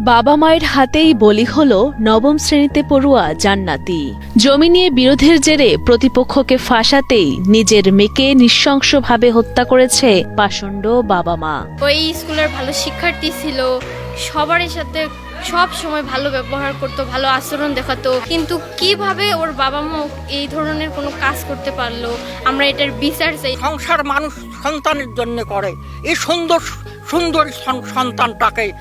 বাবা মায়ের হাতেই বলি হল নবম শ্রেণীতে পড়ুয়া জান্নাতি। জমি নিয়ে বিরোধের জেরে প্রতিপক্ষকে ফাঁসাতেই নিজের মেয়েকে নৃশংসভাবে হত্যা করেছে পাষণ্ড বাবা মা। ওই স্কুলের ভালো শিক্ষার্থী ছিল সবারই সাথে সব সময় ভালো ব্যবহার করতো ভালো আচরণ দেখাতো। কিন্তু কীভাবে ওর বাবা মা এই ধরনের কোনো কাজ করতে পারল? আমরা এটার বিচার চাই। সংসার মানুষ সন্তানের জন্য করে। এই সুন্দর সুন্দর সন্তানটাকে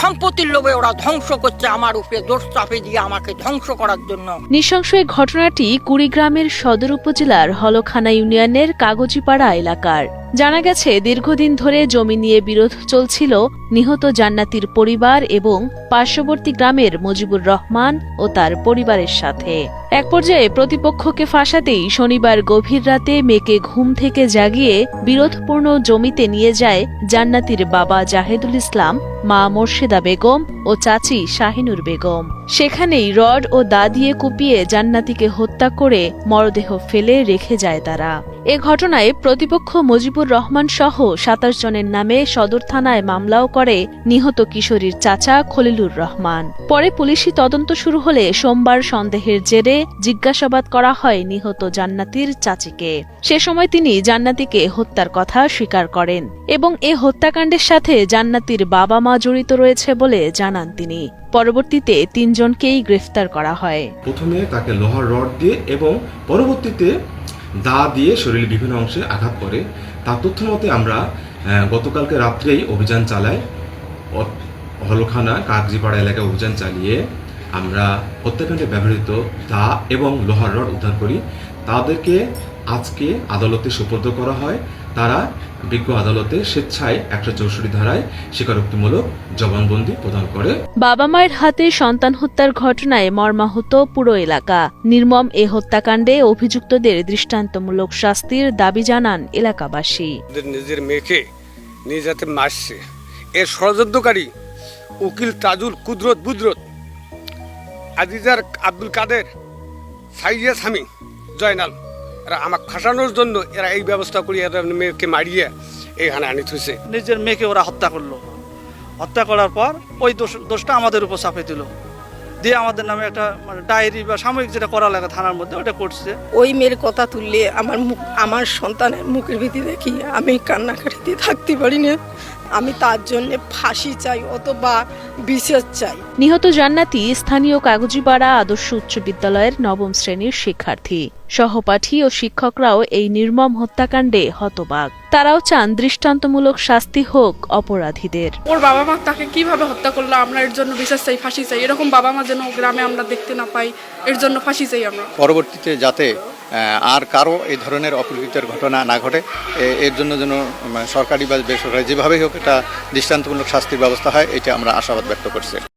সম্পত্তির লোভে ওরা ধ্বংস করছে আমার উপরে দোষ চাপে দিয়ে আমাকে ধ্বংস করার জন্য। নৃশংস ঘটনাটি কুড়িগ্রামের সদর উপজেলার হলখানা ইউনিয়নের কাগজিপাড়া এলাকার। জানা গেছে, দীর্ঘদিন ধরে জমি নিয়ে বিরোধ চলছিল নিহত জান্নাতির পরিবার এবং পার্শ্ববর্তী গ্রামের মজিবুর রহমান ও তার পরিবারের সাথে। এক পর্যায়ে প্রতিপক্ষকে ফাঁসাতেই শনিবার গভীর রাতে মেয়েকে ঘুম থেকে জাগিয়ে বিরোধপূর্ণ জমিতে নিয়ে যায় জান্নাতির বাবা জাহেদুল ইসলাম, মা মোর্শেদা বেগম ও চাচি শাহিনুর বেগম। সেখানেই রড ও দা দিয়ে কুপিয়ে জান্নাতিকে হত্যা করে মরদেহ ফেলে রেখে যায় তারা। এ ঘটনায় প্রতিপক্ষ মুজিবুর রহমান সহ সাতাশ জনের নামে সদর থানায় মামলাও করে নিহত কিশোরীর চাচা খলিলুর রহমান। পরে পুলিশি তদন্ত শুরু হলে সোমবার সন্দেহের জেরে জিজ্ঞাসাবাদ করা হয় নিহত জান্নাতির চাচিকে। সে সময় তিনি জান্নাতিকে হত্যার কথা স্বীকার করেন এবং এ হত্যাকাণ্ডের সাথে জান্নাতির বাবা মা জড়িত রয়েছে বলে জানান তিনি। পরবর্তীতে তিনজনকেই গ্রেফতার করা হয়। প্রথমে তাকে লোহার রড দিয়ে এবং পরবর্তীতে দা দিয়ে শরীরের বিভিন্ন অংশে আঘাত করে। তার তথ্য মতে আমরা গতকালকে রাত্রেই অভিযান চালাই। হলখানা কাগজিপাড়া এলাকায় অভিযান চালিয়ে আমরা হত্যাকাণ্ডে ব্যবহৃত দা এবং লোহার রড উদ্ধার করি। তাদেরকে আজকে আদালতে সুপর্দ করা হয়। তারা বিজ্ঞ আদালতে স্বেচ্ছায় একশো চৌষট্টি ধারায় স্বীকারোক্তিমূলক জবানবন্দি প্রদান করে। বাবা মায়ের হাতে সন্তান হত্যার ঘটনায় মর্মাহত পুরো এলাকা। নির্মম এ হত্যাকাণ্ডে অভিযুক্তদের দৃষ্টান্তমূলক শাস্তির দাবি জানান এলাকাবাসী। নিজের মেয়েকে নিজ হাতে মারছে। এর ষড়যন্ত্রকারী উকিল তাজুল কুদরত বুদরত আজিজার আব্দুল কাদের সাইজে স্বামী, জয়নাল, এরা আমাকে ফাঁসানোর জন্য এরা এই ব্যবস্থা করিয়ে এরা মেয়েকে মারিয়ে এইখানে আনি থুইছে নিজের মেয়েকে ওরা হত্যা করল। হত্যা করার পর ওই দোষ দোষটা আমাদের উপর চাপে দিল। দিয়ে আমাদের নামে একটা মানে ডায়েরি বা সাময়িক যেটা করা লাগে থানার মধ্যে ওটা করছে। ওই মেয়ের কথা তুললে আমার মুখ আমার সন্তানের মুখের ভীতি দেখি আমি কান্নাকাটিতে থাকতে পারি না? আমি তার জন্য ফাঁসি চাই অথবা বিশেষ চাই। নিহত জান্নাতি স্থানীয় কাগজিপাড়া আদর্শ উচ্চ বিদ্যালয়ের নবম শ্রেণির শিক্ষার্থী। সহপাঠী ও শিক্ষকরাও এই নির্মম হত্যাকাণ্ডে হতবাক। তারাও চান দৃষ্টান্তমূলক শাস্তি হোক অপরাধীদের। ওর বাবা মা তাকে কীভাবে হত্যা করল? আমরা এর জন্য বিচার চাই ফাঁসি চাই। এরকম বাবা মা যেন গ্রামে আমরা দেখতে না পাই এর জন্য ফাঁসি চাই আমরা। পরবর্তীতে যাতে আহ, আর কারও এই ধরনের অপ্রীতিকর ঘটনা না ঘটে এর জন্য যেন সরকারি বা বেসরকারি যেভাবেই হোক একটা দৃষ্টান্তমূলক শাস্তির ব্যবস্থা হয় এটা আমরা আশাবাদ ব্যক্ত করছি।